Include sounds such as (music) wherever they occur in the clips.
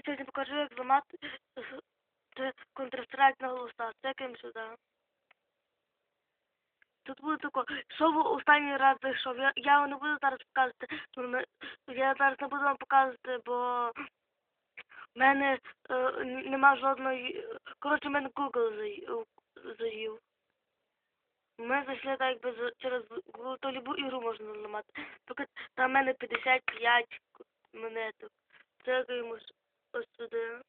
вам сьогодні покажу, як зламати (laughs) Counter-Strike на голоса. Цекаємо сюди. Тут буде тако, що ви останній раз зайшов. Я, я не буду зараз показувати. Я зараз не буду вам показувати, бо в мене е, нема жодної. Коротше, в мене Google заї- заїв. Ми зайшли так якби через Google, то любу ігру можна зламати. Тільки там в мене 55 монеток. Цикаємо с- ось сюди.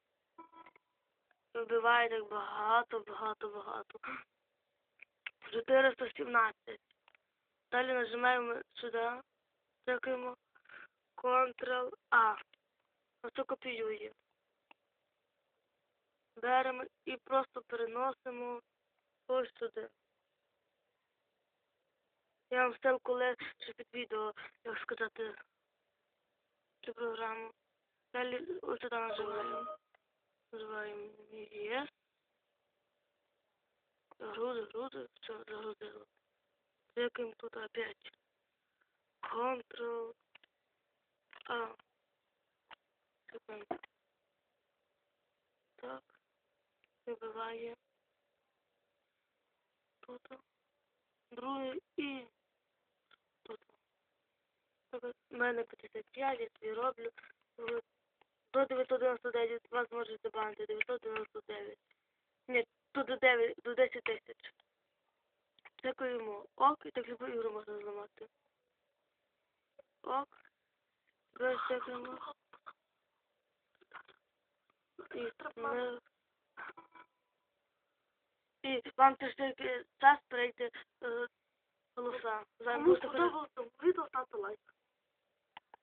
Вбиває так багато, багато, багато. 417. Далі нажимаємо сюди. Цикаємо Ctrl-A. Оце копіює. Беремо і просто переносимо ось сюди. Я вам ссылку лишу під відео, як сказати, цю програму. Далі ось сюди нажимаємо. Нажимаємо Yes. Грузи, грузи, все, загрузило. Кликаємо тут опять. Ctrl. А. Кликаємо. Так. Вибиває. Тут. Другий і тут. От в мене 55, я собі роблю. До 999 вас може забанити. 999. Ні, тут до 9, до 10 тисяч. Цикуємо ок, і так любу ігру можна зламати. Ок. Зараз цикуємо. І, ми... і вам теж тільки час перейти е, голоса. Зараз Кому сподобалося відео, ставте лайк.